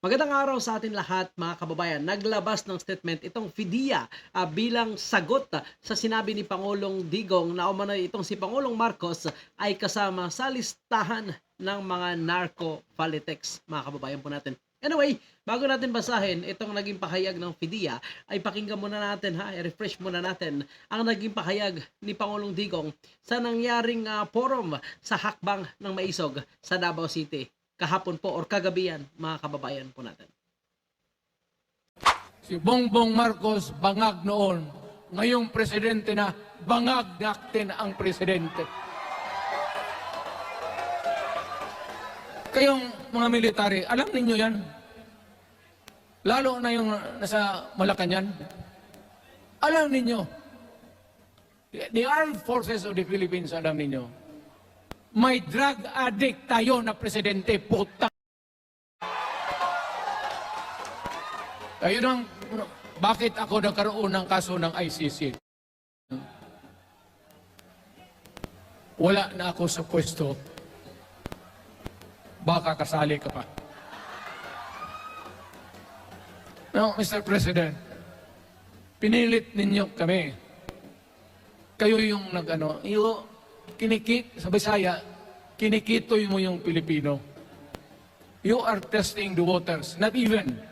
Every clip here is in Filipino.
Magandang araw sa atin lahat mga kababayan. Naglabas ng statement itong FIDIA ah, bilang sagot ah, sa sinabi ni Pangulong Digong na umano'y itong si Pangulong Marcos ay kasama sa listahan ng mga narco politics mga kababayan po natin. Anyway, bago natin basahin itong naging pahayag ng FIDIA, ay pakinggan muna natin ha, i-refresh muna natin ang naging pahayag ni Pangulong Digong sa nangyaring ah, forum sa hakbang ng Maisog sa Davao City kahapon po or kagabihan mga kababayan po natin. Si Bongbong Marcos bangag noon. Ngayong presidente na, bangag natin ang presidente. Kayong mga military, alam ninyo yan? Lalo na yung nasa Malacanang. Alam ninyo, the armed forces of the Philippines, alam ninyo, may drug addict tayo na presidente, puta. Ayun ang, bakit ako nagkaroon ng kaso ng ICC? Wala na ako sa pwesto. Baka kasali ka pa. Now, Mr. President, pinilit ninyo kami. Kayo yung nag-ano, yung kinikit, sa Bisaya, kinikitoy mo yung Pilipino. You are testing the waters, not even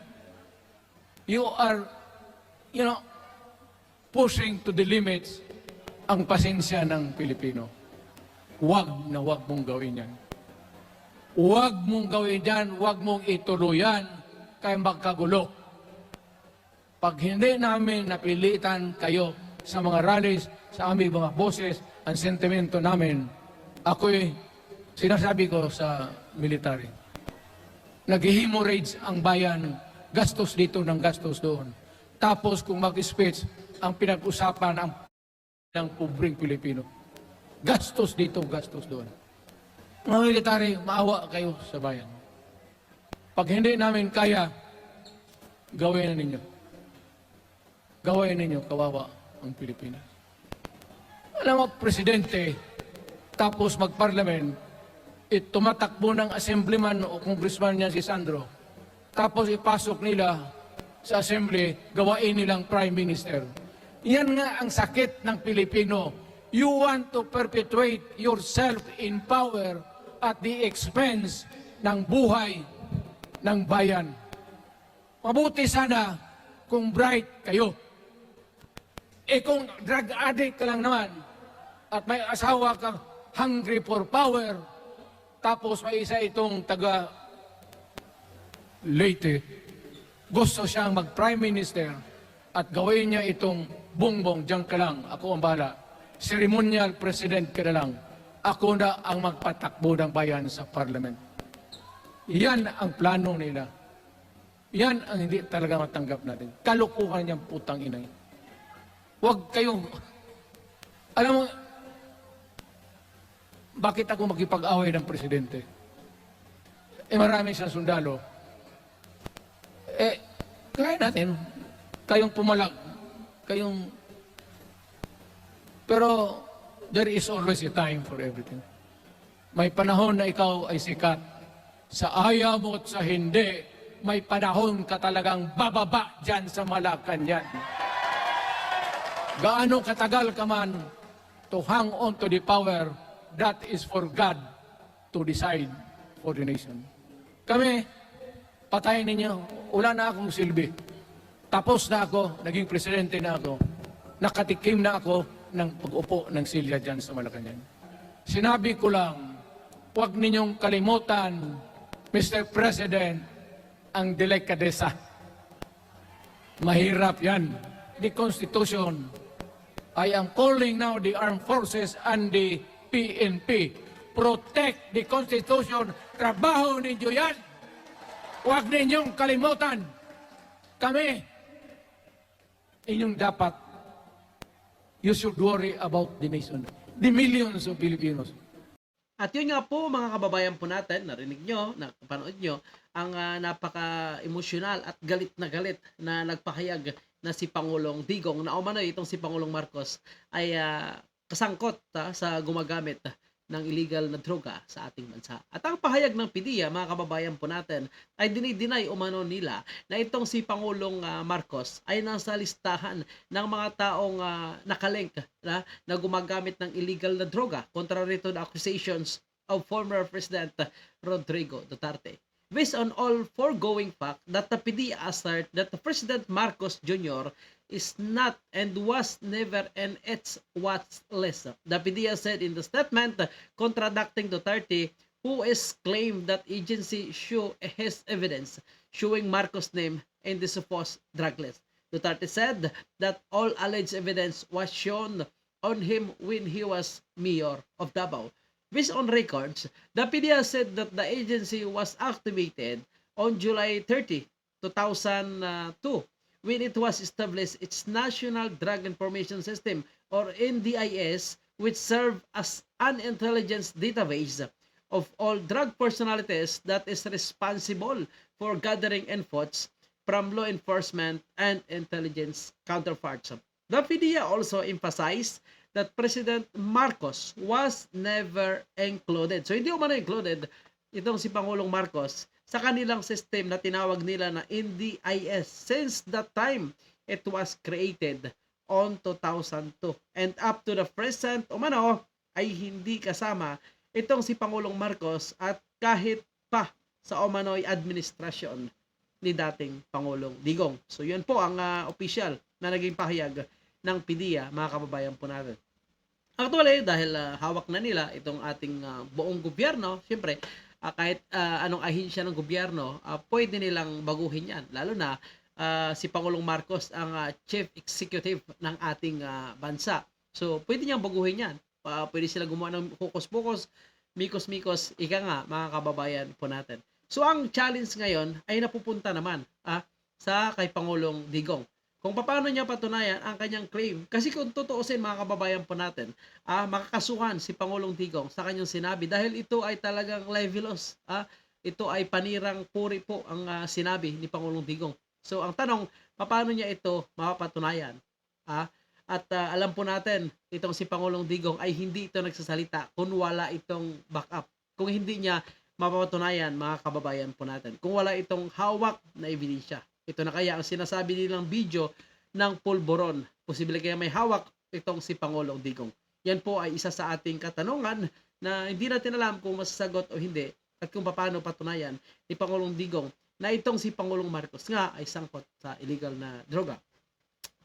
you are, you know, pushing to the limits ang pasensya ng Pilipino. Huwag na huwag mong gawin yan. Huwag mong gawin yan, huwag mong ituloy yan, kaya magkagulo. Pag hindi namin napilitan kayo sa mga rallies, sa aming mga boses, ang sentimento namin, ako'y sinasabi ko sa military, nag-hemorrhage ang bayan, gastos dito ng gastos doon. Tapos kung mag-speech, ang pinag-usapan ang ng pobreng Pilipino. Gastos dito, gastos doon. Mga military, maawa kayo sa bayan. Pag hindi namin kaya, gawin na ninyo. Gawin ninyo, kawawa ang Pilipinas. Alam mo, Presidente, tapos mag-parliament, it tumatakbo ng assemblyman o congressman niya si Sandro, tapos ipasok nila sa assembly, gawain nilang prime minister. Yan nga ang sakit ng Pilipino. You want to perpetuate yourself in power at the expense ng buhay ng bayan. Mabuti sana kung bright kayo. Eh kung drug addict ka lang naman at may asawa kang hungry for power, tapos may isa itong taga Leyte, gusto siyang mag-prime minister at gawin niya itong bongbong, diyan ka lang, ako ang bahala. Ceremonial president ka na lang. Ako na ang magpatakbo ng bayan sa parliament. Yan ang plano nila. Yan ang hindi talaga matanggap natin. Kalukuhan niyang putang inay. Huwag kayong... Alam mo, bakit ako makipag-away ng presidente? Eh marami siyang sundalo. Eh, kaya natin. Kayong pumalag. Kayong... Pero, there is always a time for everything. May panahon na ikaw ay sikat. Sa ayaw mo at sa hindi, may panahon ka talagang bababa dyan sa Malacanang. Gaano katagal ka man to hang on to the power, that is for God to decide for the nation. Kami, patayin ninyo, wala na akong silbi. Tapos na ako, naging presidente na ako, nakatikim na ako ng pag-upo ng silya dyan sa Malacanang. Sinabi ko lang, huwag ninyong kalimutan, Mr. President, ang delikadesa. Mahirap yan. The Constitution, I am calling now the armed forces and the PNP. Protect the Constitution. Trabaho ninyo yan. Huwag ninyong kalimutan. Kami, inyong dapat, you should worry about the nation. The millions of Filipinos. At yun nga po mga kababayan po natin, narinig nyo, napanood nyo, ang ah, napaka-emosyonal at galit na galit na nagpahayag na si Pangulong Digong na umano'y itong si Pangulong Marcos ay ah, kasangkot ah, sa gumagamit ng illegal na droga sa ating bansa. At ang pahayag ng PDEA, mga kababayan po natin, ay dinideny umano nila na itong si Pangulong ah, Marcos ay nasa listahan ng mga taong uh, nakalink na, na gumagamit ng illegal na droga contrary to the accusations of former President Rodrigo Duterte. Based on all foregoing fact that the PDEA assert that President Marcos Jr. is not and was never in its list. The PDEA said in the statement contradicting Duterte who is claimed that agency show his evidence showing Marcos' name in the supposed drug list. Duterte said that all alleged evidence was shown on him when he was mayor of Davao. Based on records, the PDEA said that the agency was activated on July 30, 2002 when it was established its National Drug Information System or NDIS which served as an intelligence database of all drug personalities that is responsible for gathering inputs from law enforcement and intelligence counterparts. The PDEA also emphasized that President Marcos was never included. So hindi umano included itong si Pangulong Marcos sa kanilang system na tinawag nila na NDIS since the time it was created on 2002. And up to the present, umano, ay hindi kasama itong si Pangulong Marcos at kahit pa sa umano'y administrasyon ni dating Pangulong Digong. So yun po ang uh, official na naging pahayag ng PDEA, mga kababayan po natin. Actually, dahil uh, hawak na nila itong ating uh, buong gobyerno, syempre, uh, kahit uh, anong ahensya ng gobyerno, uh, pwede nilang baguhin yan. Lalo na uh, si Pangulong Marcos ang uh, chief executive ng ating uh, bansa. So, pwede niyang baguhin yan. Uh, pwede sila gumawa ng hokus-pokus, mikos-mikos, ika nga, mga kababayan po natin. So, ang challenge ngayon ay napupunta naman ah, sa kay Pangulong Digong kung paano niya patunayan ang kanyang claim. Kasi kung tutuusin mga kababayan po natin, ah, makakasuhan si Pangulong Digong sa kanyang sinabi dahil ito ay talagang levelos. Ah, ito ay panirang puri po ang ah, sinabi ni Pangulong Digong. So ang tanong, paano niya ito mapapatunayan? Ah, at ah, alam po natin, itong si Pangulong Digong ay hindi ito nagsasalita kung wala itong backup. Kung hindi niya mapapatunayan mga kababayan po natin. Kung wala itong hawak na ebidensya. Ito na kaya ang sinasabi nilang video ng pulboron. Posible kaya may hawak itong si Pangulong Digong. Yan po ay isa sa ating katanungan na hindi natin alam kung masasagot o hindi at kung paano patunayan ni Pangulong Digong na itong si Pangulong Marcos nga ay sangkot sa illegal na droga.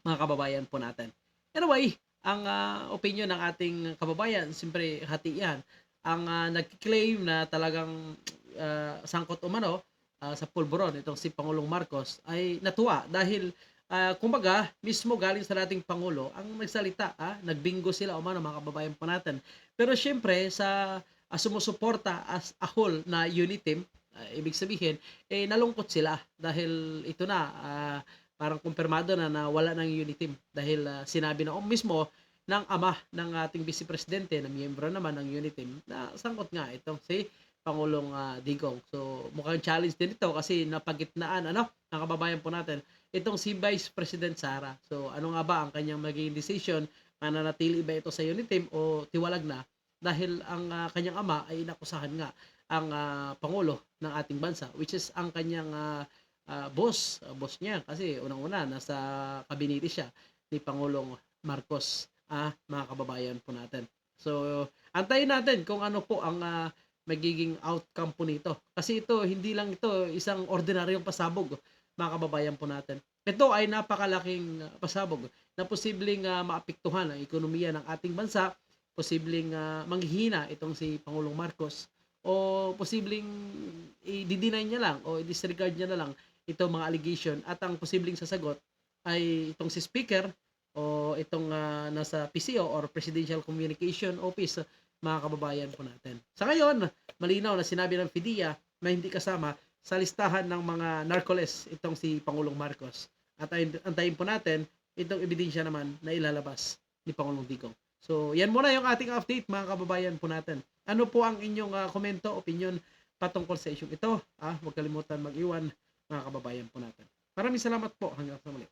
Mga kababayan po natin. Anyway, ang uh, opinion ng ating kababayan, siyempre hati yan. Ang uh, nag-claim na talagang uh, sangkot umano uh, sa pulburon itong si Pangulong Marcos ay natuwa dahil uh, kumbaga mismo galing sa dating Pangulo ang nagsalita, ah, nagbingo sila o man mga kababayan po natin. Pero syempre sa uh, sumusuporta as a whole na unit team, uh, ibig sabihin, eh nalungkot sila dahil ito na, uh, parang kumpirmado na na wala ng unit team dahil uh, sinabi na oh, mismo ng ama ng ating vice presidente na miyembro naman ng unit team na sangkot nga itong si Pangulong uh, Digong. So mukhang challenge din ito kasi napagitnaan ano ang kababayan po natin itong si Vice President Sara. So ano nga ba ang kanyang magiging decision? Mananatili ba ito sa unit team o tiwalag na? Dahil ang uh, kanyang ama ay inakusahan nga ang uh, pangulo ng ating bansa which is ang kanyang uh, uh, boss, uh, boss niya kasi unang-una nasa kabinete siya ni Pangulong Marcos, ah, mga kababayan po natin. So antayin natin kung ano po ang uh, magiging outcome po nito. Kasi ito, hindi lang ito isang ordinaryong pasabog, mga kababayan po natin. Ito ay napakalaking pasabog na posibleng uh, maapektuhan ang ekonomiya ng ating bansa, posibleng uh, manghihina itong si Pangulong Marcos, o posibleng i-deny niya lang o i-disregard niya na lang itong mga allegation at ang posibleng sasagot ay itong si speaker o itong uh, nasa PCO or Presidential Communication Office mga kababayan po natin. Sa ngayon, malinaw na sinabi ng FIDIA na hindi kasama sa listahan ng mga narcoles itong si Pangulong Marcos. At antayin po natin itong ebidensya naman na ilalabas ni Pangulong Digong. So, yan muna yung ating update mga kababayan po natin. Ano po ang inyong uh, komento, opinion patungkol sa issue ito? Ah, huwag kalimutan mag-iwan mga kababayan po natin. Maraming salamat po. Hanggang sa muli.